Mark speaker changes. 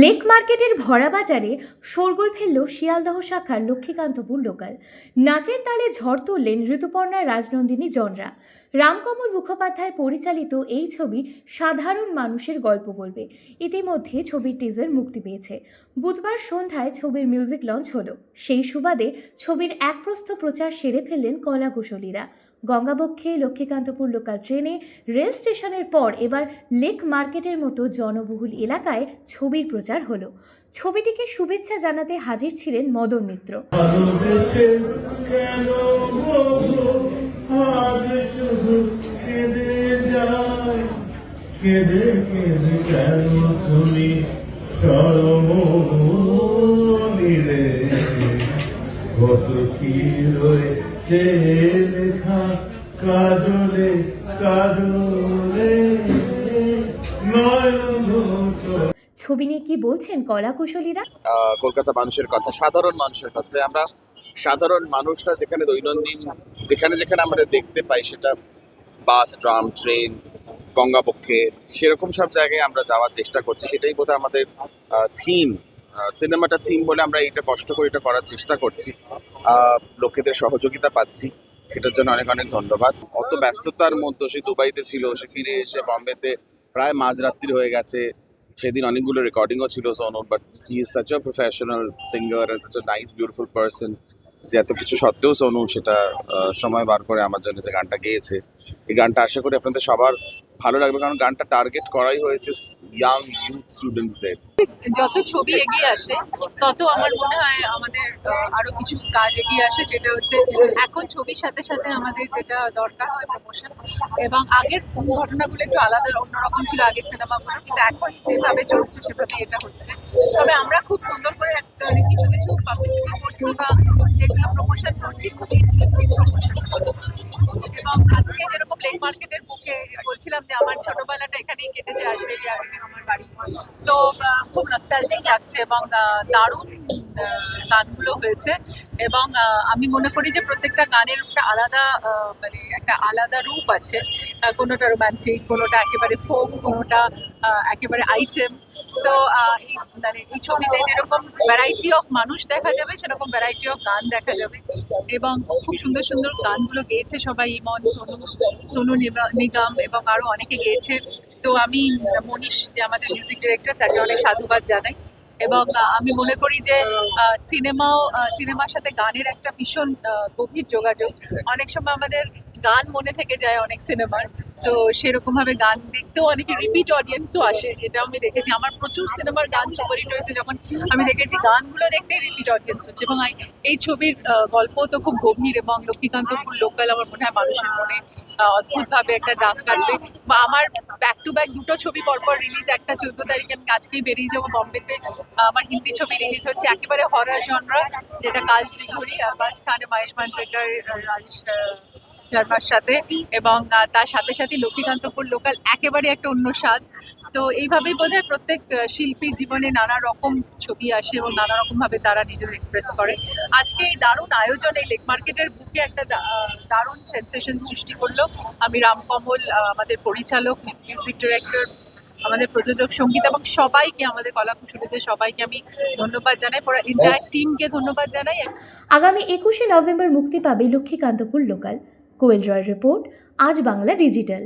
Speaker 1: Lake মার্কেটের ভরা বাজারে শোরগোল ফেলল শিয়ালদহ শাখার লক্ষ্মীকান্তপুর লোকাল। নাচের তালে ঝড় তুললেন ঋতুপর্ণা রাজনন্দিনী জনরা। রামকমল মুখোপাধ্যায় পরিচালিত এই ছবি সাধারণ মানুষের গল্প বলবে। ইতিমধ্যে ছবির টিজার মুক্তি পেয়েছে। বুধবার সন্ধ্যায় ছবির মিউজিক লঞ্চ হলো। সেই সুবাদে ছবির এক প্রস্থ প্রচার সেরে ফেললেন কলাকুশলীরা গঙ্গাবক্ষে লক্ষ্মীকান্তপুর লোকাল ট্রেনে রেল স্টেশনের পর এবার লেক মার্কেটের মতো জনবহুল এলাকায় ছবির প্রচার হলো। ছবিটিকে শুভেচ্ছা জানাতে হাজির ছিলেন মদন মিত্র।
Speaker 2: কত কি রয়েছে লেখা কাজলে কাজলে
Speaker 1: ছবি নিয়ে কি বলছেন কলাকুশলীরা?
Speaker 3: আহ, কলকাতা মানুষের কথা সাধারণ মানুষের কথা। আমরা সাধারণ মানুষরা যেখানে দৈনন্দিন যেখানে যেখানে আমরা দেখতে পাই সেটা বাস ট্রাম ট্রেন গঙ্গাপক্ষে সেরকম সব জায়গায় আমরা যাওয়ার চেষ্টা করছি। সেটাই বোধহয় আমাদের থিম সিনেমাটা থিম বলে আমরা এটা কষ্ট করে এটা করার চেষ্টা করছি। লোকেদের সহযোগিতা পাচ্ছি। সেটার জন্য অনেক অনেক ধন্যবাদ। অত ব্যস্ততার মধ্যে সে দুবাইতে ছিল, সে ফিরে এসে বম্বেতে প্রায় মাঝরাত্রি হয়ে গেছে। সেদিন অনেকগুলো রেকর্ডিংও ছিল সোনুর but he is such a professional singer such a nice beautiful person যে এত কিছু সত্ত্বেও সোনু সেটা সময় বার করে আমার জন্য যে গানটা গেয়েছে। এই গানটা আশা করি আপনাদের সবার ভালো লাগবে, কারণ গানটা টার্গেট করাই হয়েছে ইয়াং ইউথ স্টুডেন্টসদের
Speaker 4: যত ছবি এগিয়ে আসে, তত আমার মনে হয় আমাদের আরও কিছু কাজ এগিয়ে আসে, যেটা হচ্ছে এখন ছবির সাথে সাথে আমাদের যেটা দরকার হয় প্রমোশন এবং আগের ঘটনাগুলো একটু আলাদা, অন্যরকম ছিল, আগের সিনেমাগুলো কিন্তু এখন যেভাবে চলছে সেভাবে এটা হচ্ছে। তবে আমরা খুব সুন্দর করে একটা মানে কিছু কিছু পাবলিসিটি করছি বা যেগুলো প্রমোশন করছি, খুব ইন্টারেস্টিং প্রমোশন এবং আজকে যেরকম লেক মার্কেটের বুকে বলছিলাম যে আমার ছোটবেলাটা এখানেই কেটেছে আজমেরি আগে আমার বাড়ি। তো খুব নস্টালজিক লাগছে এবং দারুণ গানগুলো হয়েছে এবং আমি মনে করি যে প্রত্যেকটা গানের একটা আলাদা মানে একটা আলাদা রূপ আছে। কোনোটা রোমান্টিক কোনোটা একেবারে ফোক কোনোটা একেবারে আইটেম সো মানে এই ছবিতে যেরকম ভ্যারাইটি অফ মানুষ দেখা যাবে, সেরকম ভ্যারাইটি অফ গান দেখা যাবে। এবং খুব সুন্দর সুন্দর গানগুলো গেয়েছে সবাই, ইমন, সোনু সোনু নিগম এবং আরও অনেকে গেয়েছে। তো আমি মনীষ, যে আমাদের মিউজিক ডিরেক্টর তাকে অনেক সাধুবাদ জানাই। এবং আমি মনে করি যে সিনেমাও সিনেমার সাথে গানের একটা ভীষণ গভীর যোগাযোগ। অনেক সময় আমাদের গান মনে থেকে যায় অনেক সিনেমার। তো সেরকম ভাবে গান দেখতেও অনেকে রিপিট অডিয়েন্সও আসে এটা আমি দেখেছি। আমার প্রচুর সিনেমার গান সুপারহিট হয়েছে যখন আমি দেখেছি গানগুলো দেখতে রিপিট অডিয়েন্স হচ্ছে। এবং এই- ছবির গল্প তো খুব গভীর এবং লক্ষ্মীকান্তপুর লোকাল আমার মনে হয় মানুষের মনে অদ্ভুত ভাবে একটা দাগ কাটবে। বা আমার ব্যাক টু ব্যাক দুটো ছবি পরপর রিলিজ একটা চোদ্দ তারিখে আমি আজকেই বেরিয়ে যাব বম্বেতে। আমার হিন্দি ছবি রিলিজ হচ্ছে একেবারে হরার জনরা যেটা কাল ত্রিঘড়ি আব্বাস খান মহেশ মাঞ্জরেকর রাজেশ আহ, সাথে এবং তার সাথে সাথে লক্ষ্মীকান্তপুর লোকাল একেবারে একটা অন্য স্বাদ। তো এইভাবেই বোধ হয় প্রত্যেক শিল্পীর জীবনে নানা রকম ছবি আসে এবং নানা রকম ভাবে তারা নিজেদের এক্সপ্রেস করে। আজকে এই দারুণ আয়োজন এই লেক মার্কেটের বুকে একটা দারুণ সেন্সেশন সৃষ্টি করল। আমি রামকমল আমাদের পরিচালক মিউজিক ডিরেক্টর আমাদের প্রযোজক সংগীত এবং সবাইকে আমাদের কলাকুশলীদের সবাইকে আমি ধন্যবাদ জানাই। পুরো এন্টায়ার টিমকে ধন্যবাদ জানাই।
Speaker 1: আগামী একুশে নভেম্বর মুক্তি পাবে Lakshmikantapur local Koel Roy report Aaj Bangla digital.